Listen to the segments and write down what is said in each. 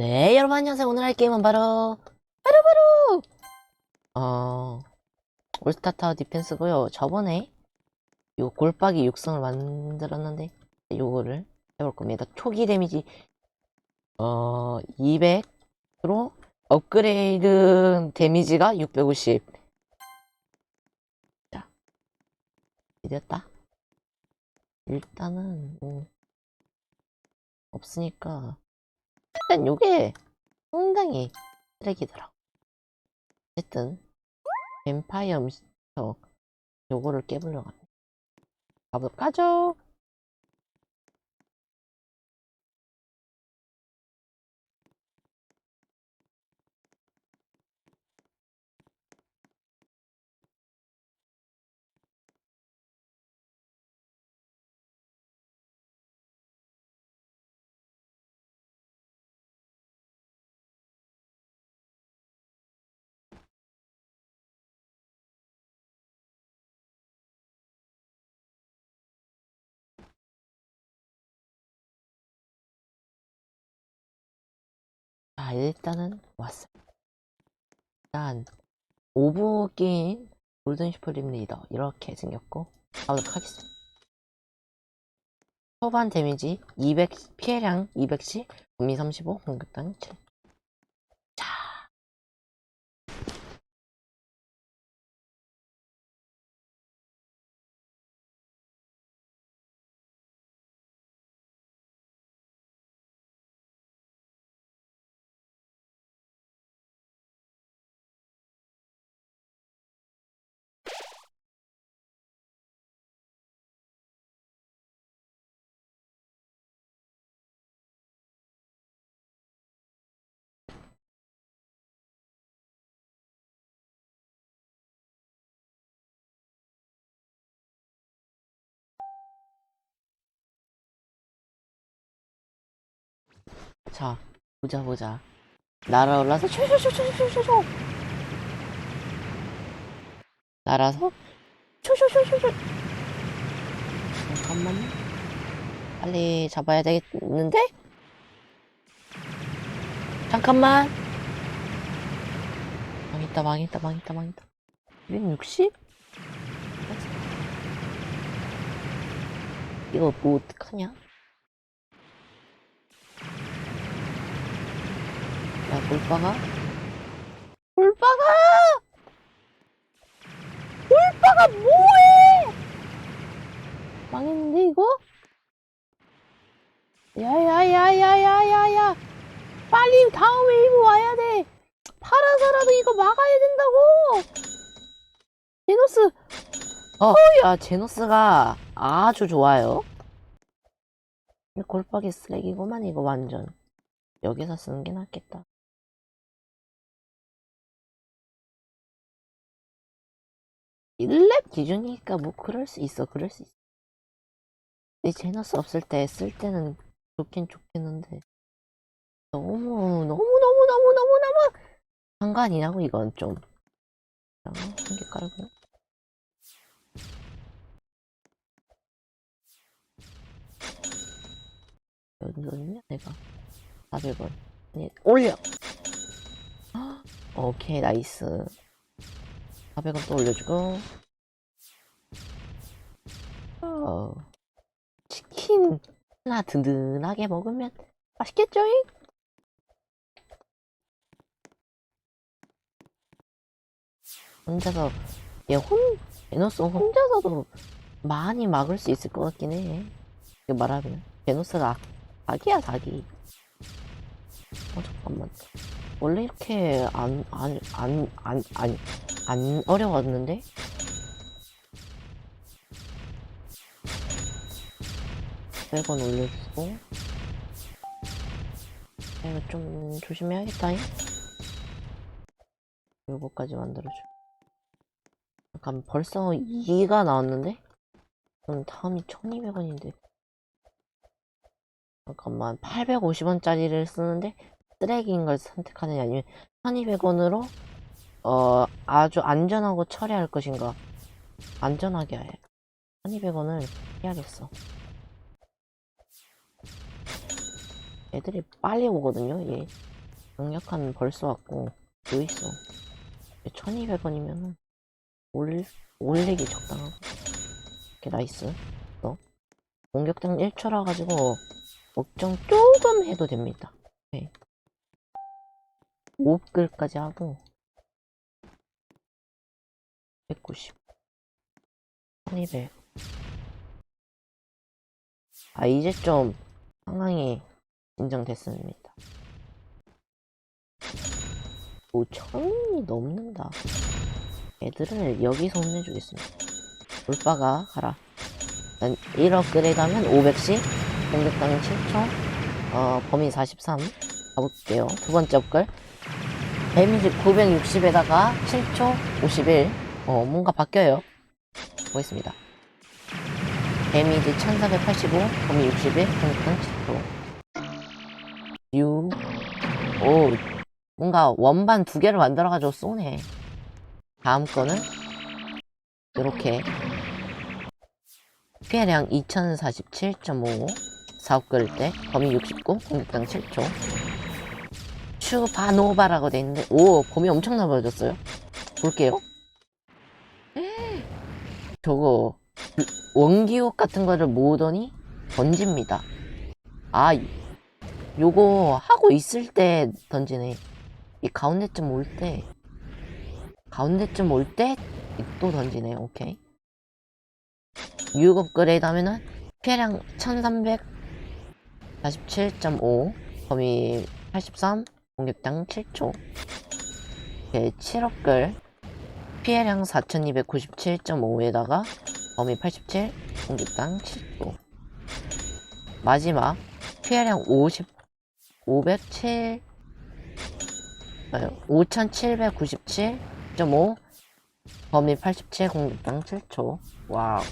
네, 여러분 안녕하세요. 오늘 할 게임은 바로 바로 바로 어 올스타 타워 디펜스고요. 저번에 요 골박이 육성을 만들었는데 요거를 해볼 겁니다. 초기 데미지 어 200으로 업그레이드 데미지가 650. 자, 됐다. 일단은 뭐 없으니까 일단 요게 상당히 쓰레기더라고. 어쨌든 뱀파이어 음식터 요거를 깨보려고 합니다. 가보도록 하죠. 자, 일단은 왔습니다. 일단 오브 게임 골든 슈프림 리더 이렇게 생겼고 가보도록 하겠습니다. 초반 데미지 200 피해량 200씩 범위 35 공격당 7. 자, 보자 보자. 날아올라서 쇼쇼쇼쇼쇼쇼. 날아서 쇼쇼쇼쇼쇼. 잠깐만요. 빨리 잡아야 되겠는데? 잠깐만. 망했다 망했다 망했다 망했다. 260? 이거 뭐 어떡하냐? 야, 골빠가? 골빠가! 골빠가 뭐해! 망했는데, 이거? 야야야야야야야! 빨리 다음 웨이브 와야 돼! 팔아서라도 이거 막아야 된다고! 제노스! 어, 야, 제노스가 아주 좋아요. 이 골빠기 쓰레기구만, 이거 완전. 여기서 쓰는 게 낫겠다. 일렙 기준이니까 뭐 그럴 수 있어 그럴 수 있어. 이 제너스 없을 때 쓸 때는 좋긴 좋겠는데. 너무 너무 너무 너무 너무 너무 상관이라고 이건 좀. 한개 깔고요 여기 어딨냐 내가? 400원 네, 올려. 헉, 오케이 나이스 400원 또 올려주고. 어, 치킨 하나 든든하게 먹으면 맛있겠죠 잉? 혼자서 얘 혼 베노스 혼자서도 많이 막을 수 있을 것 같긴 해. 이거 말하면. 베노스가 악, 악이야 사기. 어 잠깐만 원래 이렇게 안 안 안 안 안 안 어려웠는데? 백원 올려주고. 이거 좀 조심해야겠다잉? 요거까지 만들어줘. 잠깐 벌써 2가 나왔는데? 그럼 다음이 1200원인데. 잠깐만 850원짜리를 쓰는데 쓰레기인 걸 선택하느냐 아니면 1200원으로 어 아주 안전하고 처리할 것인가. 안전하게 해 1200원을 해야겠어. 애들이 빨리 오거든요 얘 강력한 벌써 왔고. 또 있어? 1200원이면은 올, 올리기 적당하고. 이렇게 나이스 너? 공격당 1초라 가지고 걱정 조금 해도 됩니다. 오케이 5급까지 하고 190 1200 아 이제 좀 상황이 인정됐습니다. 5천이 넘는다. 애들을 여기서 혼내주겠습니다. 물바가 가라. 난 1업그레이드 하면 500씩 공격당 7초 어 범위 43 가볼게요. 두 번째 업글 데미지 960에다가 7초 51 어, 뭔가 바뀌어요. 보겠습니다. 데미지 1485, 범위 61, 공격당 7초. 6, 오, 뭔가 원반 두 개를 만들어가지고 쏘네. 다음 거는, 이렇게. 피해량 2047.5, 사업 끓일 때, 범위 69, 공격당 7초. 슈바노바라고 돼 있는데, 오, 범위 엄청 넓어졌어요. 볼게요. 저거 원기옥 같은 거를 모으더니 던집니다. 아, 요거 하고 있을 때 던지네. 이 가운데쯤 올 때, 가운데쯤 올 때 또 던지네. 오케이. 6 업그레이드 하면은 피해량 1347.5, 범위 83, 공격당 7초. 오케이, 7 업글. 피해량 4297.5에다가 범위 87, 공격당 7도. 마지막 피해량 50, 507, 5797.5 범위 87, 공격당 7초. 와우.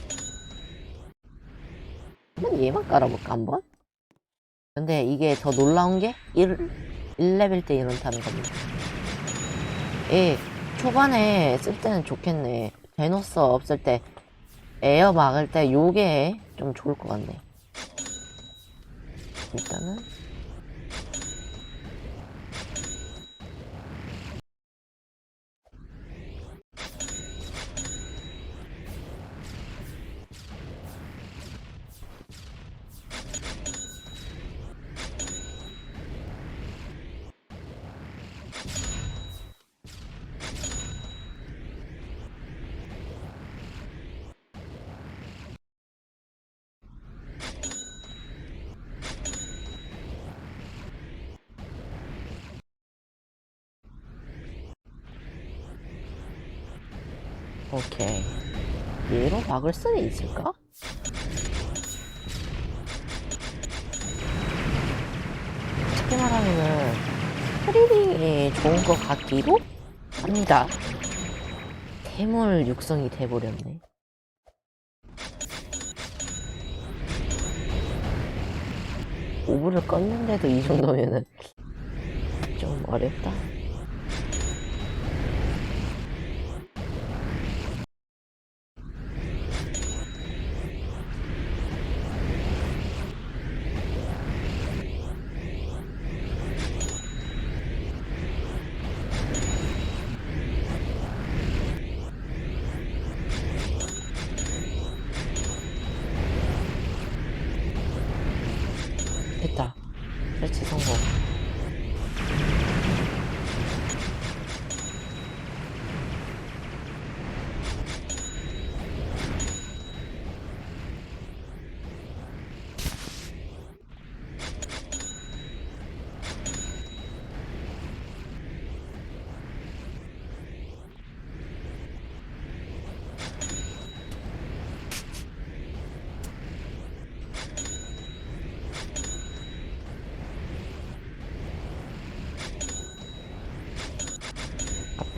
한번 얘만 깔아볼까, 한번? 근데 이게 더 놀라운 게 1, 1레벨 때 이런다는 겁니다. 예, 초반에 쓸 때는 좋겠네. 제노스 없을 때, 에어 막을 때 요게 좀 좋을 것 같네. 일단은. 오케이. 얘로 막을 수는 있을까? 쉽게 말하면은 트리딩이 좋은 것 같기도 합니다. 태물 육성이 돼버렸네. 오브를 껐는데도 이 정도면은 좀 어렵다.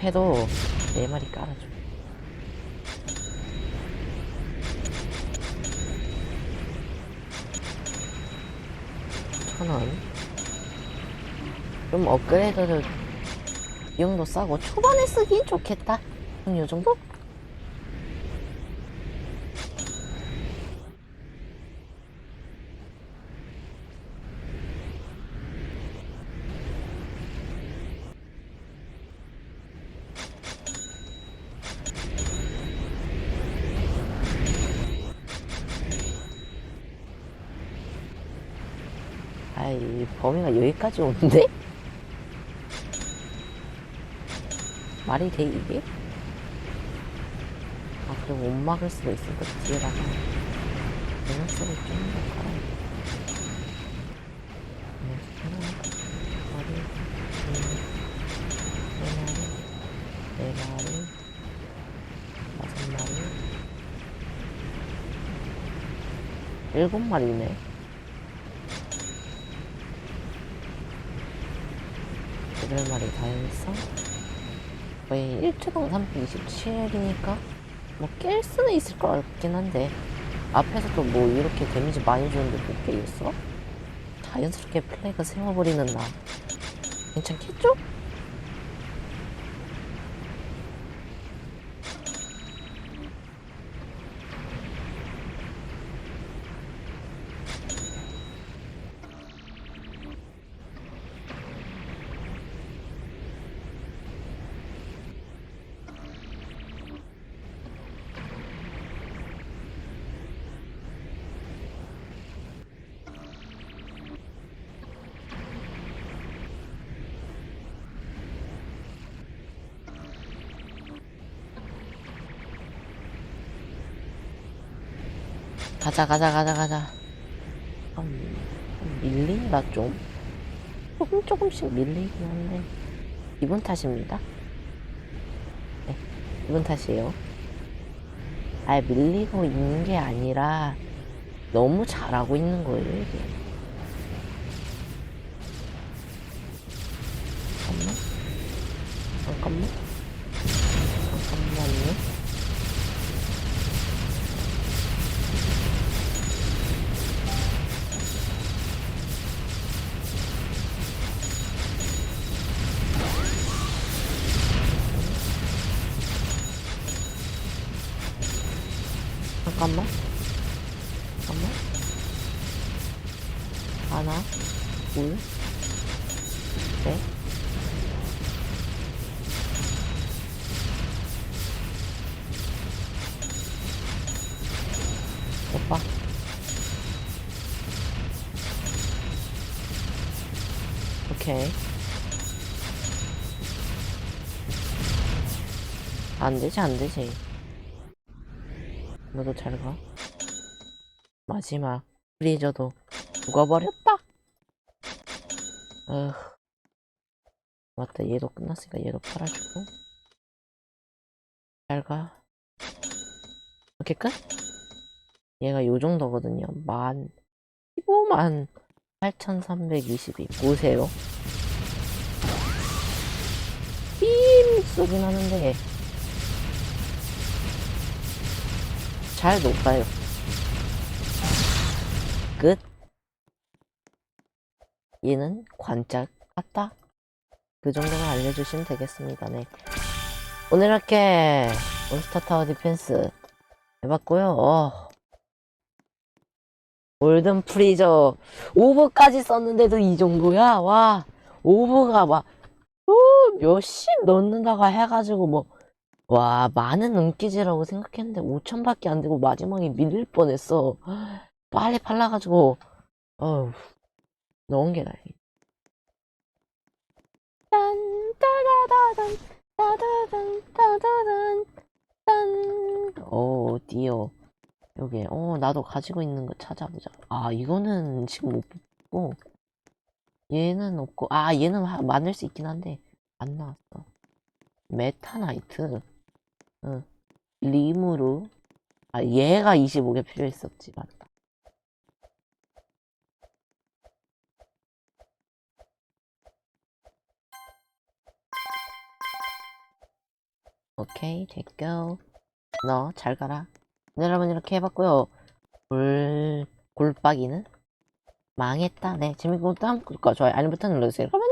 앞에도 네 마리 깔아줘. 천 원. 좀 업그레이드를 비용도 싸고 초반에 쓰긴 좋겠다. 한요 정도? 아이, 범위가 여기까지 오는데? 말이 돼, 이게? 아, 그리고 못 막을 수도 뒤에다가 밸런스를 좀더 깔아야 돼. 머리, 네 마리, 네 마리, 다섯 마리, 일곱 마리네. 여덟 마리 다 했어? 거의 1초당 327이니까 뭐 깰 수는 있을 것 같긴 한데 앞에서도 뭐 이렇게 데미지 많이 주는데 못 깨겠어? 자연스럽게 플레이가 세워버리는 나 괜찮겠죠? 가자 가자 가자 가자. 음, 밀린다 좀? 조금 조금씩 밀리긴 한데. 기분 탓입니다. 네 기분 탓이에요. 아 밀리고 있는 게 아니라 너무 잘하고 있는 거예요 이게. 잠깐만. 잠깐만 잠깐만. 잠깐만. 하나, 둘, 셋. 오빠. 오케이. 안 되지, 안 되지. 너도 잘 가. 마지막 프리저도 죽어버렸다. 어휴. 맞다. 얘도 끝났으니까 얘도 팔아주고. 잘 가. 이렇게 끝? 얘가 요 정도거든요. 만 15만 8,322. 보세요. 빔 쏘긴 하는데 잘 녹아요. 끝. 얘는 관짝 같다. 그 정도만 알려주시면 되겠습니다. 네. 오늘 이렇게 올스타 타워 디펜스 해봤고요. 어. 골든 프리저 오버까지 썼는데도 이 정도야? 와, 오버가 막, 어, 몇십 넣는다가 해가지고 뭐, 와, 많은 은기지라고 생각했는데 5천밖에 안 되고 마지막에 밀릴 뻔했어. 빨리 팔라가지고, 어우, 넣은 게 다행이다. 딴, 따다다단, 따다단, 따다단, 딴. 어, 어디요? 여기, 어, 나도 가지고 있는 거 찾아보자. 아, 이거는 지금 못 뽑고, 얘는 없고, 아, 얘는 하- 만들 수 있긴 한데, 안 나왔어. 메타나이트. 응. 림으로. 아, 얘가 25개 필요했었지, 맞다. 오케이, 됐고. 너, 잘 가라. 네, 여러분, 이렇게 해봤고요. 골, 골박이는 망했다. 네, 재밌고, 다음 구독과 좋아요, 알림 버튼 눌러주세요. 그러면